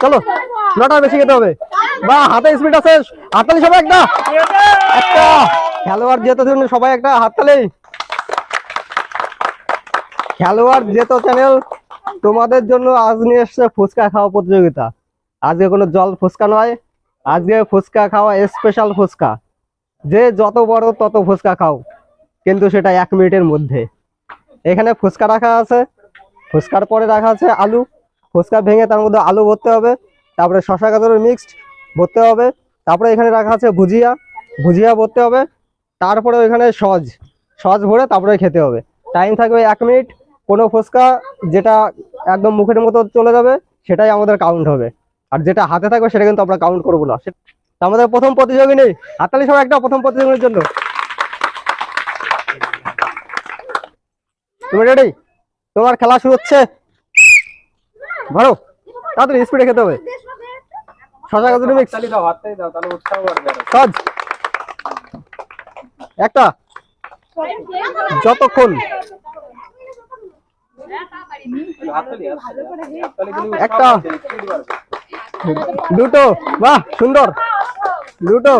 চলো নটা বেশি খেতে হবে। বা, হাতে স্পিড আছে, হাততালি সবাই একটা। একটা। খেলোয়াড় যেতে সবাই একটা হাততালি। খেলোয়াড় যেত চ্যানেল, তোমাদের জন্য আজ নিয়ে এসছে ফুচকা খাওয়া প্রতিযোগিতা। আজকে কোনো জল ফুচকা নয়। আজকে ফুচকা খাওয়া স্পেশাল ফুচকা। যে যত বড় তত ফুচকা খাও। কিন্তু সেটা এক মিনিটের মধ্যে। এখানে ফুচকা রাখা আছে। ফুচকার পরে রাখা আছে আলু। ফুচকা ভেঙে তার মধ্যে আলু ভরতে হবে, তারপরে শশা গাজরের মিক্সড ভরতে হবে, তারপরে এখানে রাখা আছে ভুজিয়া ভুজিয়া ভরতে হবে, তারপরে ওইখানে সজ সজ ভরে তারপরে খেতে হবে। টাইম থাকবে এক মিনিট কোনো ফুচকা যেটা একদম মুখের মতো চলে যাবে, সেটাই আমাদের কাউন্ট হবে। আর যেটা হাতে থাকবে, সেটা কিন্তু আমরা কাউন্ট করব না। আমাদের প্রথম প্রতিযোগী নেই হাততালি সবাই একটা প্রথম প্রতিযোগিনীর জন্য। তুমি রেডি তোমার খেলা শুরু হচ্ছে। ধরো তাড়াতাড়ি স্পিডে খেতে হবে। শশা গাজর মিক্স হাততালি দাও হাততালি দাও তাহলে উৎসাহ বাড়বে। সজ। একটা। যতক্ষণ। একটা। দুটো। বাহ সুন্দর। দুটো।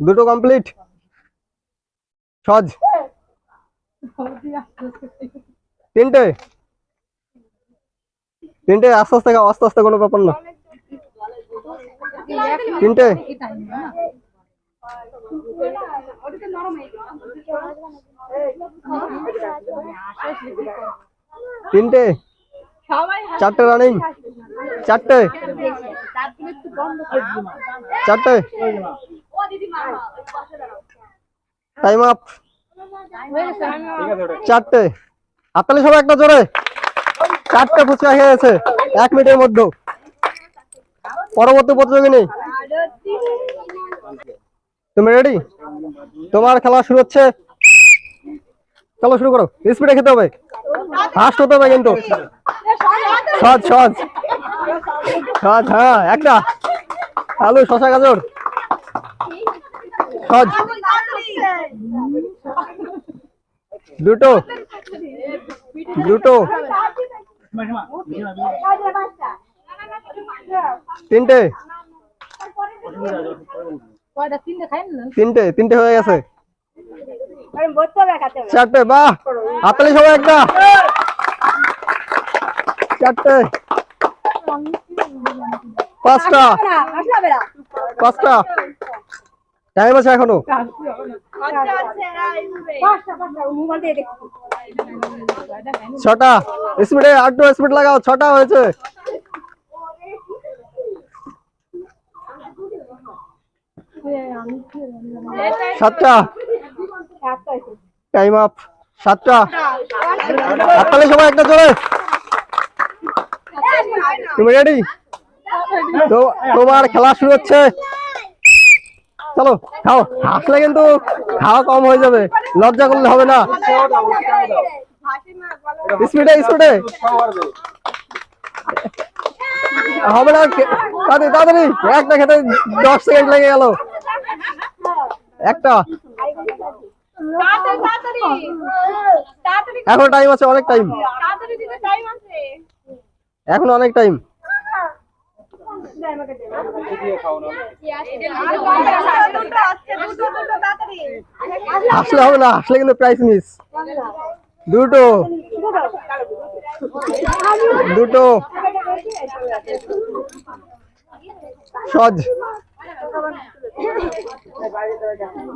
দুটো কমপ্লিট সজ। তিনটে? তিনটে? আস্তে আস্তে খাও, আস্তে আস্তে কোনো ব্যাপার না। তিনটে? তিনটে? চারটে রানিং চারটে? চারটে? টাইম আপ চারটে? হাততালি সবাই একটা জোরে চারটে ফুচকা খেয়ে গেছে এক মিনিটের মধ্যে। পরবর্তী প্রতিযোগিনী। তুমি রেডি তোমার খেলা শুরু হচ্ছে। চলো শুরু করো। স্পিডে খেতে হবে। ফাস্ট হতে হবে কিন্তু। সহজ সহজ সহজ হ্যাঁ একটা। আলু শশা গাজর। সহজ দুটো। দুটো তিনটে? তিনটে তিনটে হয়ে গেছে। চারটে বাহ! হাততালি সবাই একটা। চারটে। পাঁচটা। পাঁচটা। টাইম আছে এখনও। ছটা। স্পিডে আটটু স্পিড লাগাও, ছটা হয়েছে। সাতটা। টাইম আপ সাতটা। হাততালি সবাই একটা চলে তো, তোমার খেলা শুরু হচ্ছে। চলো, খাও। হাসলে কিন্তু খাওয়া কম হয়ে যাবে লজ্জা করলে হবে না। স্পিডে স্পিডে। হবে না তাড়াতাড়ি তাড়াতাড়ি। একটা খেতে দশ সেকেন্ড লেগে গেল। একটা। এখন টাইম আছে অনেক টাইম এখন অনেক টাইম হাসলে হবে না হাসলে কিন্তু প্রাইস মিস দুটো। দুটো। সজ।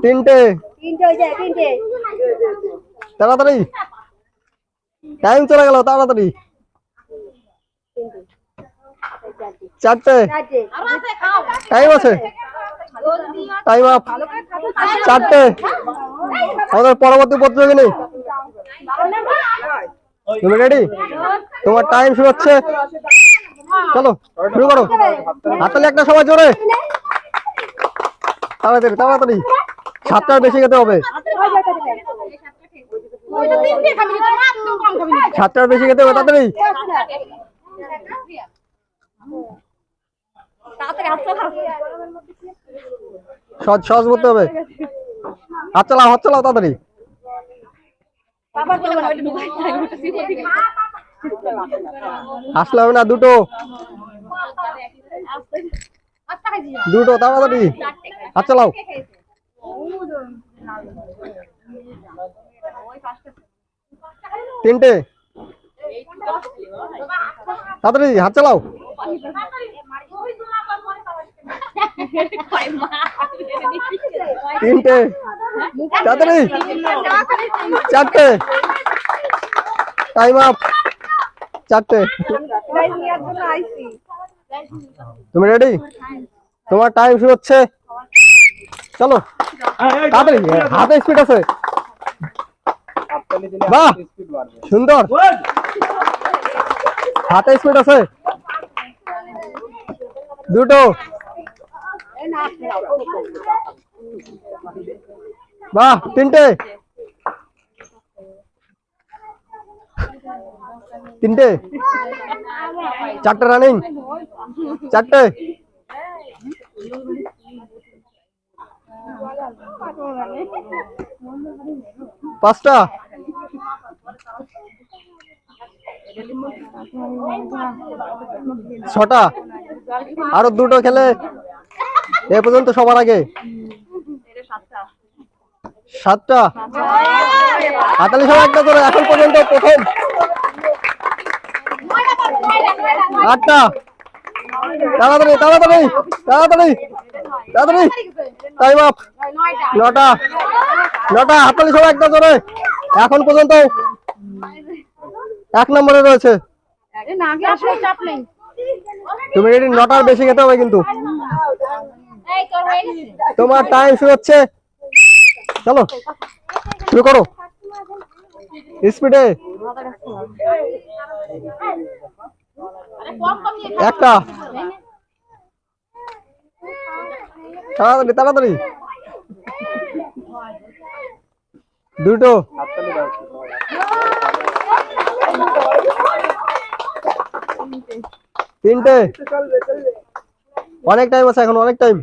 তিনটে। তাড়াতাড়ি। টাইম চলে গেল, তাড়াতাড়ি। চারটে। টাইম আছে। Time up. চারটে। আমাদের পরবর্তী প্রতিযোগিনী। তুমি রেডি তোমার টাইম শুরু হচ্ছে। চলো শুরু করো। হাততালি একটা সময় জোরে। তাড়াতাড়ি তাড়াতাড়ি। সাতটার বেশি খেতে হবে। সাতটার বেশি খেতে হবে তাড়াতাড়ি। সহজ সহজ করতে হবে। হাত চালাও হাত চালাও তাড়াতাড়ি। আসলে হবে না দুটো। দুটো তাড়াতাড়ি। হাত চালাও। তিনটে। তাড়াতাড়ি হাত চালাও। তিনটে। তাড়াতাড়ি চারটে। টাইম আপ চারটে। তুমি রেডি তোমার টাইম শুরু হচ্ছে। চলো। তাড়াতাড়ি, হাতে স্পিড আছে। বাহ! সুন্দর। হাতে স্পিড আছে। দুটো। বাহ তিনটে। তিনটে। চারটে রানিং চারটে। পাঁচটা। ছটা। আরও দুটো খেলে। এ পর্যন্ত সবার আগে? সাতটা? হাতালি সব একটা করে এখন পর্যন্ত প্রথম আটটা। তাড়াতাড়ি তাড়াতাড়ি তাড়াতাড়ি তাড়াতাড়ি। টাইম আপ নটা। নটা। হাতালি সব একটা করে এখন পর্যন্ত এক নম্বরে রয়েছে। তুমি রেডি নটার বেশি খেতে হবে কিন্তু। তোমার টাইম শুরু হচ্ছে। চলো শুরু করো। স্পিডে একটা। তাড়াতাড়ি তাড়াতাড়ি। দুটো হাততালি দাও তিনটে। অনেক টাইম আছে এখন অনেক টাইম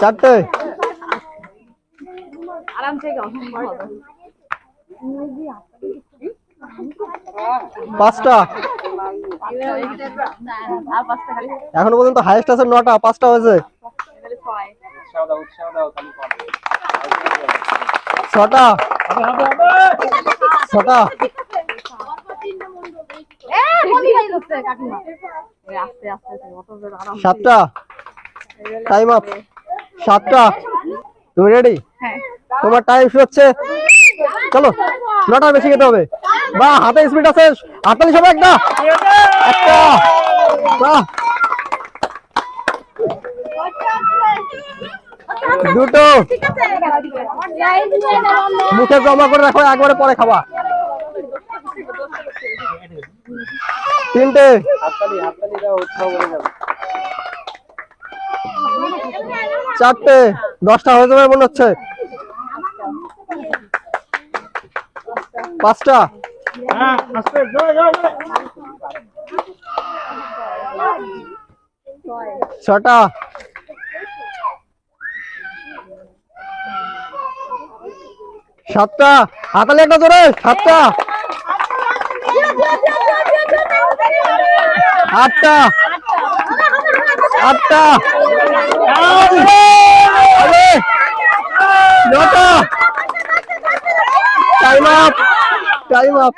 চারটে। পাঁচটা আর পাঁচটা। খালি এখনও পর্যন্ত হাইয়েস্ট আছে নটা পাঁচটা হয়েছে। ছটা। ছটা। সাতটা। টাইম আপ সাতটা। তুমি রেডি তোমার টাইম হচ্ছে। চলো নটা বেশি খেতে হবে। বা হাতে স্পিড আছে। হাতালি সব একটা। একটা। বাহ। দুটো। মুখে জমা করে রাখো একবারে পরে খাবা। তিনটে। চারটে। দশটা হয়ে যাবে মনে হচ্ছে। পাঁচটা। ছটা। সাতটা। হাতালে একটা ধরে, সাতটা। আটটা। আটটা। টাইম আপ টাইম আপ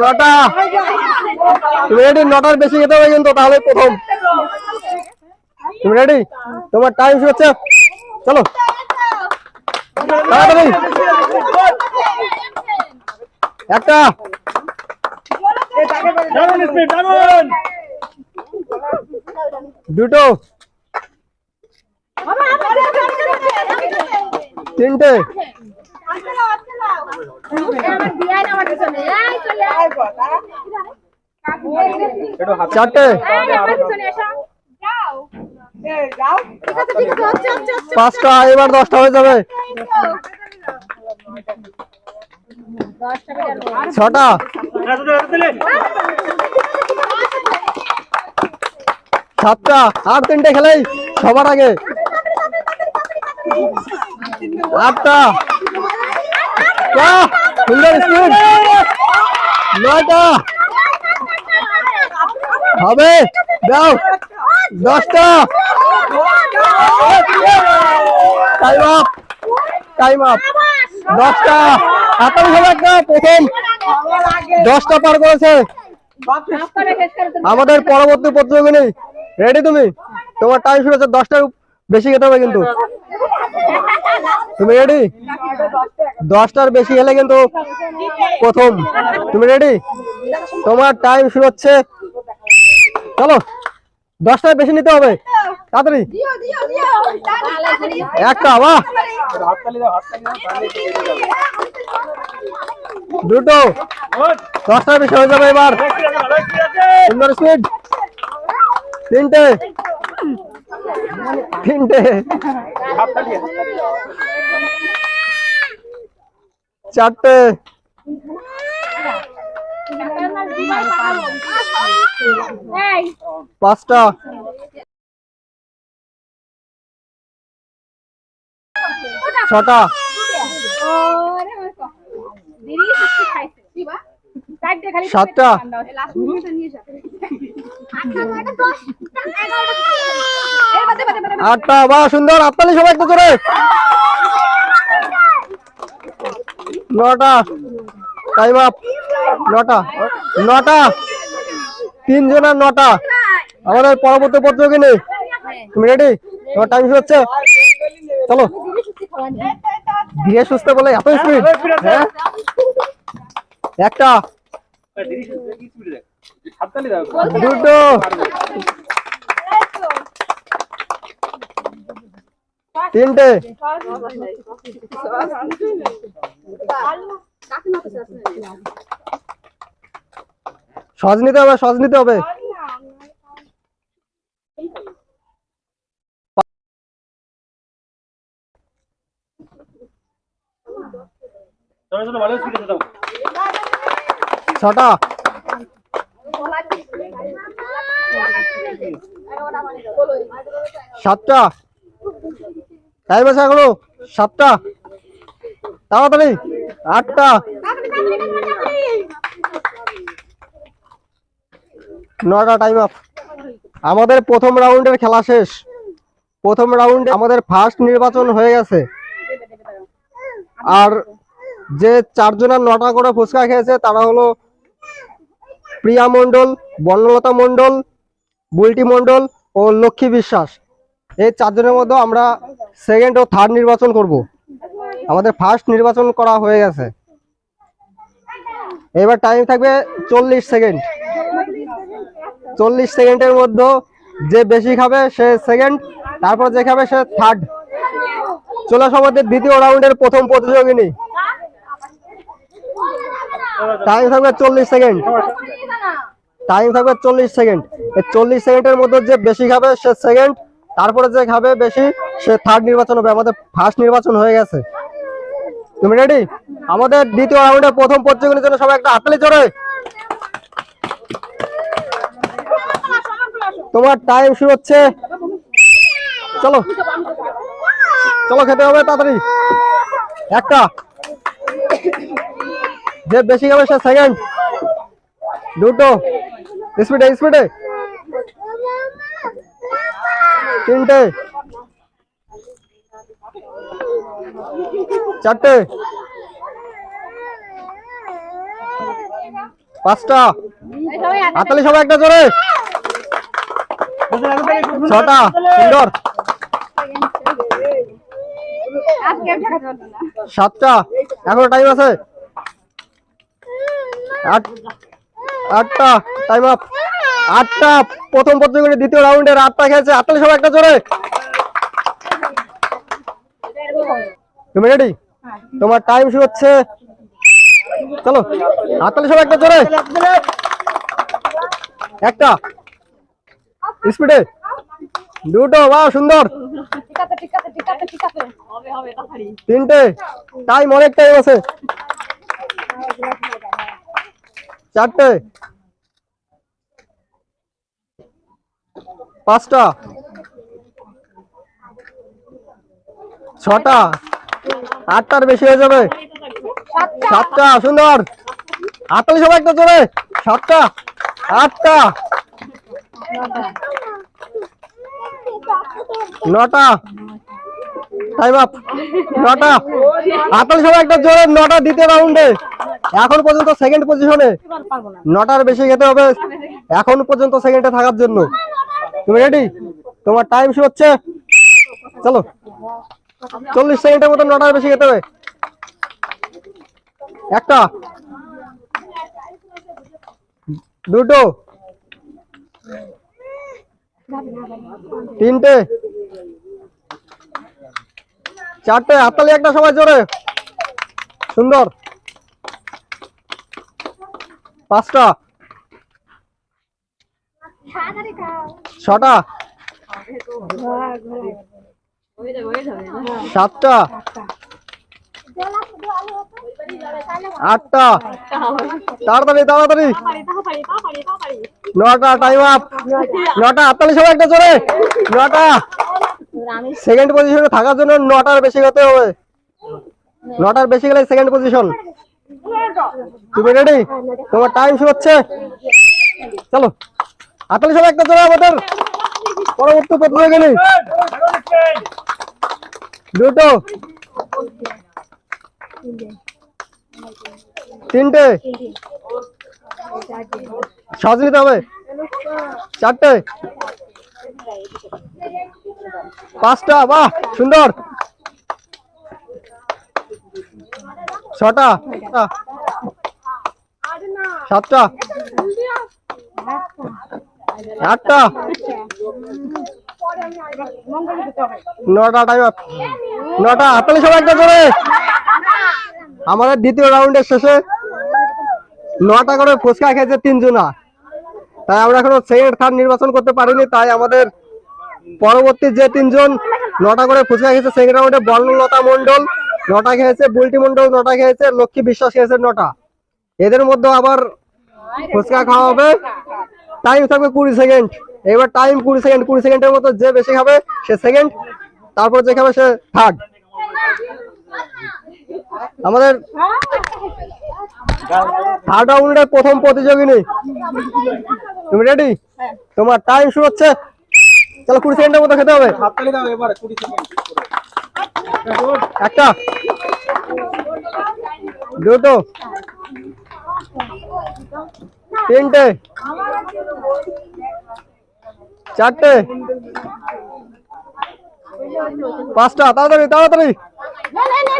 নটা। তুমি রেডি নটার বেশি খেতে হবে কিন্তু, তাহলে প্রথম। তুমি রেডি তোমার টাইম হচ্ছে। চলো। তাড়াতাড়ি। একটা। দুটো। তিনটে। চারটে। পাঁচটা, এবার দশটা হয়ে যাবে। ছটা। সাতটা। আর তিনটে খেলেই সবার আগে। আটটা। সুন্দর স্পিড। নয়টা। হবে। দাও, দশটা। টাইম আপ টাইম আপ দশটা। হবে একটা, প্রথম। দশটা পার করেছে। আমাদের পরবর্তী প্রতিযোগিনী। রেডি তুমি? তোমার টাইম শুরু হচ্ছে দশটার বেশি খেতে হবে কিন্তু। তুমি রেডি দশটার বেশি হলে কিন্তু প্রথম। তুমি রেডি তোমার টাইম শুরু হচ্ছে চলো। দশটার বেশি নিতে হবে। তাড়াতাড়ি একটা বাহ হাততালি দাও হাততালি দাও তাহলে তো এগিয়ে যাবে। দুটো দশটার বেশি হয়ে যাবে এবার সুন্দর স্পিড তিনটে তিনটে হাততালি হাততালি দাও। চারটে পাঁচটা ছটা। সাতটা। আটটা। বা, সুন্দর। আটতালি সবাই একটু করে নটা। Time up. নটা। নটা। তিন জনের নটা। আমাদের পরবর্তী প্রতিযোগিনী তুমি রেডি তোমার টাইম হচ্ছে। চলো। ধীরে সুস্থ বলে এত স্পিড হ্যাঁ। একটা? হাততালি দাও দুটো। তিনটে। সজ নিতে হবে সজ নিতে হবে চলো চলো ভালো স্পিডে দাও ছটা। সাতটা। টাইম আছে এখনও? সাতটা। তাড়াতাড়ি। আটটা। নটা টাইম আপ আমাদের প্রথম রাউন্ডের খেলা শেষ। প্রথম রাউন্ডে আমাদের ফার্স্ট নির্বাচন হয়ে গেছে। আর যে চারজনের নটা করে ফুচকা খেয়েছে, তারা হলো প্রিয়া মণ্ডল, বর্ণলতা মণ্ডল, বুলটি মণ্ডল ও লক্ষ্মী বিশ্বাস। এই চারজনের মধ্যে আমরা সেকেন্ড ও থার্ড নির্বাচন করব। আমাদের ফার্স্ট নির্বাচন করা হয়ে গেছে। এবার টাইম থাকবে চল্লিশ সেকেন্ড চল্লিশ সেকেন্ডের মধ্যে যে বেশি খাবে, সে সেকেন্ড তারপর যে খাবে, সে থার্ড চলে আমাদের দ্বিতীয় রাউন্ডের প্রথম প্রতিযোগিনী। টাইম থাকবে চল্লিশ সেকেন্ড টাইম থাকবে চল্লিশ সেকেন্ড এই চল্লিশ সেকেন্ডের মধ্যে যে বেশি খাবে সে সেকেন্ড তারপরে যে খাবে বেশি, সে থার্ড নির্বাচন হবে। আমাদের ফার্স্ট নির্বাচন হয়ে গেছে। তুমি রেডি আমাদের দ্বিতীয় রাউন্ডের প্রথম প্রতিযোগিতার জন্য সবাই একটা হাততালি চড়ে তোমার টাইম শুরু হচ্ছে। চলো। চলো খেতে হবে তাড়াতাড়ি। একটা। যে বেশি খাবে সে সেকেন্ড দুটো। স্পিডে স্পিডে। তিনটে। চারটে। পাঁচটা। হাতালি সবাই একটা জোরে। ছটা। সুন্দর। সাতটা। এখনও টাইম আছে। আটটা টাইম আপ আটটা, প্রথম প্রতিযোগিতা দ্বিতীয় রাউন্ডের আটটা খেয়েছে আটটা সবাই একটা জোরে। তুমি রেডি তোমার টাইম শুরু হচ্ছে। চলো হাততালি সবাই একটা জোরে। একটা। স্পিডে দুটো, বাহ, সুন্দর। তিনটে। টাইম অনেক টাইম আছে চারটে। পাঁচটা। ছটা। আটটার বেশি হয়ে যাবে। সাতটা, সুন্দর। হাততালি সবাই একটা জোরে। সাতটা, আটটা। নটা। টাইম নটা। হাততালি সবাই একটা জোরে, নটা দ্বিতীয় রাউন্ডে এখন পর্যন্ত সেকেন্ড পজিশনে নটার বেশি খেতে হবে। এখন পর্যন্ত সেকেন্ডে থাকার জন্য। তুমি রেডি তোমার টাইম শুরু হচ্ছে। চলো। চল্লিশ সেকেন্ডের মতো নটার বেশি খেতে হবে। একটা। দুটো। তিনটে। চারটে। হাততালি একটা সময় জোরে। সুন্দর। পাঁচটা। ছটা। সাতটা। আটটা। তাড়াতাড়ি তাড়াতাড়ি। নটা টাইম আপ নটা হাততালি সবাই একটা জোরে। নটা। সেকেন্ড পজিশনে থাকার জন্য নটার বেশি হতে হবে। নটার বেশি গেলে সেকেন্ড পজিশন তুমি রেডি তোমার টাইম শুরু হচ্ছে। চলো। হাততালি সবাই একটা জোরে আমাদের। পরবর্তী প্রতিযোগিনী দুটো। তিনটে। সহজ নিতে হবে। চারটে। পাঁচটা। বাহ, সুন্দর। ছটা। সাতটা। আটটা। নটা টাইম নটা। হাতালি সবাই একটা জোরে আমাদের দ্বিতীয় রাউন্ডের শেষে নটা করে ফুচকা খেয়েছে তিনজনা। তাই আমরা এখনও সেকেন্ড থার্ড নির্বাচন করতে পারিনি, তাই আমাদের পরবর্তী যে তিনজন নটা করে ফুচকা খেয়েছে সেকেন্ড রাউন্ডে বর্ণলতা মন্ডল নটা খেয়েছে, বুলটি মন্ডল নটা খেয়েছে, লক্ষ্মী বিশ্বাস খেয়েছে নটা। এদের মধ্যে আবার ফুচকা খাওয়া হবে। টাইম থাকবে কুড়ি সেকেন্ড এবার টাইম কুড়ি সেকেন্ড কুড়ি সেকেন্ডের মতো যে বেশি খাবে, সে সেকেন্ড তারপর যে খাবে, সে থার্ড আমাদের থার্ড রাউন্ডের প্রথম প্রতিযোগিনী। তুমি রেডি তোমার টাইম শুরু হচ্ছে। চলো কুড়ি সেকেন্ডের মতো খেতে হবে হাততালি দাও এবারে কুড়ি সেকেন্ড একটা। দুটো। তিনটে। চারটে। পাঁচটা। তাড়াতাড়ি তাড়াতাড়ি।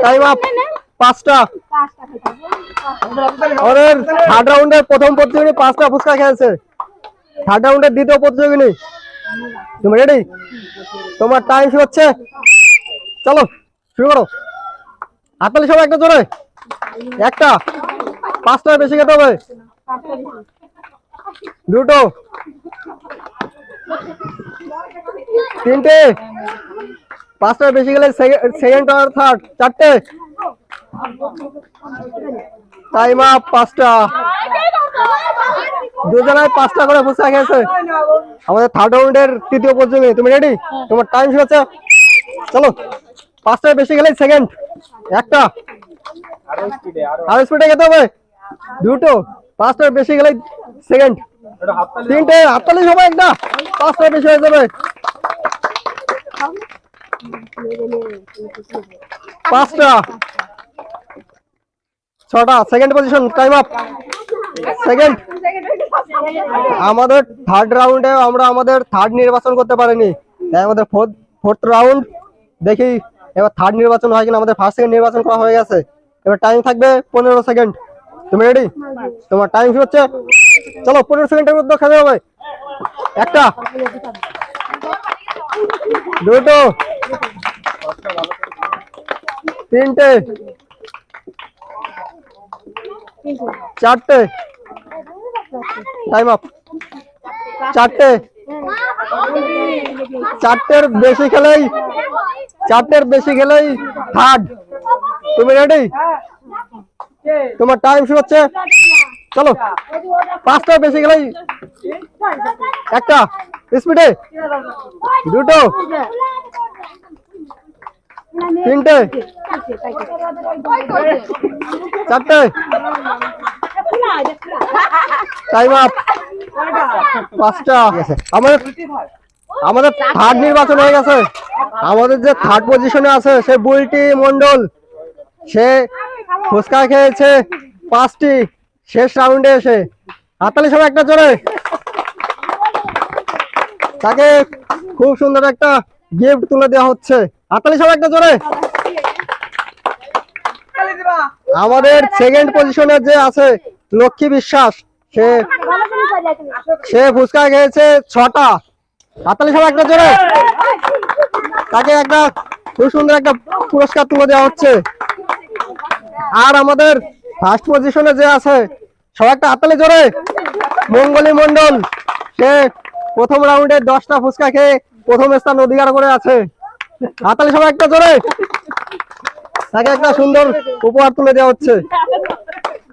টাইম আপ পাঁচটা। ওদের থার্ড রাউন্ডের প্রথম প্রতিযোগিনী পাঁচটা ফুচকা খেয়েছে থার্ড রাউন্ডের দ্বিতীয় প্রতিযোগিনী। তুমি রেডি তোমার টাইম হচ্ছে? চলো। শুরু করো। হাততালি সবাই একটা জোরে। একটা। পাঁচটার বেশি খেতে হবে। দুটো। তিনটে। পাঁচটার বেশি গেলে সেকেন্ড আর থার্ড চারটে। টাইম আপ পাঁচটা। দুজনায় পাঁচটা করে ফুচকা খেয়েছে। আমাদের থার্ড রাউন্ডের তৃতীয় পর্যায়ে তুমি রেডি তোমার টাইম শুরু হচ্ছে চলো। পাঁচটার বেশি গেলে সেকেন্ড একটা। আরও স্পিডে খেতে হবে। দুটো। পাঁচটার বেশি গেলে সেকেন্ড। তিনটে হাততালি সবাই একটা। পাঁচটার বেশি হয়ে যাবে। পাঁচটা। ছটা। Second position time up second আমাদের থার্ড রাউন্ডে আমরা আমাদের থার্ড নির্বাচন করতে পারিনি। তাই আমাদের ফোর্থ ফোর্থ রাউন্ড দেখি এবার থার্ড নির্বাচন হয় কিনা, আমাদের ফার্স্ট সেকেন্ড নির্বাচন করা হয়ে গেছে। এবার টাইম থাকবে পনেরো সেকেন্ড তুমি রেডি তোমার টাইম কি হচ্ছে। চলো, পনেরো সেকেন্ডের মধ্যে খেতে হবে। একটা। দুটো। তিনটে। চারটে। টাইম আপ চারটে। চারটের বেশি খেলেই, চারটের বেশি খেলেই থার্ড তুমি রেডি তোমার টাইম শুরু হচ্ছে? চলো, পাঁচটার বেশি গেলেই একটা। স্পিডে দুটো। তিনটে। চারটে। টাইম আপ পাঁচটা আমাদের আমাদের থার্ড নির্বাচন হয়ে গেছে। আমাদের যে থার্ড পজিশনে আছে, সে বুলটি মন্ডল সে ফুচকা খেয়েছে পাঁচটি। শেষ রাউন্ডে এসে। হাতালি সব একটা জোরে। তাকে খুব সুন্দর একটা গিফট তুলে দেওয়া হচ্ছে। হাতালি সব একটা জোরে। আমাদের সেকেন্ড পজিশনে যে আছে লক্ষ্মী বিশ্বাস, সে সে ফুচকা খেয়েছে ছটা। হাতালি সব একটা জোরে। তাকে একটা খুব সুন্দর একটা পুরস্কার তুলে দেওয়া হচ্ছে। আর আমাদের ফার্স্ট পজিশনে যে আছে সব একটা হাতালি জোরে। মঙ্গলী মন্ডল সে প্রথম রাউন্ডে দশটা ফুচকা খেয়ে প্রথম স্থান অধিকার করে আছে। হাতালি সব একটা জোরে। তাকে একটা সুন্দর উপহার তুলে দেওয়া হচ্ছে।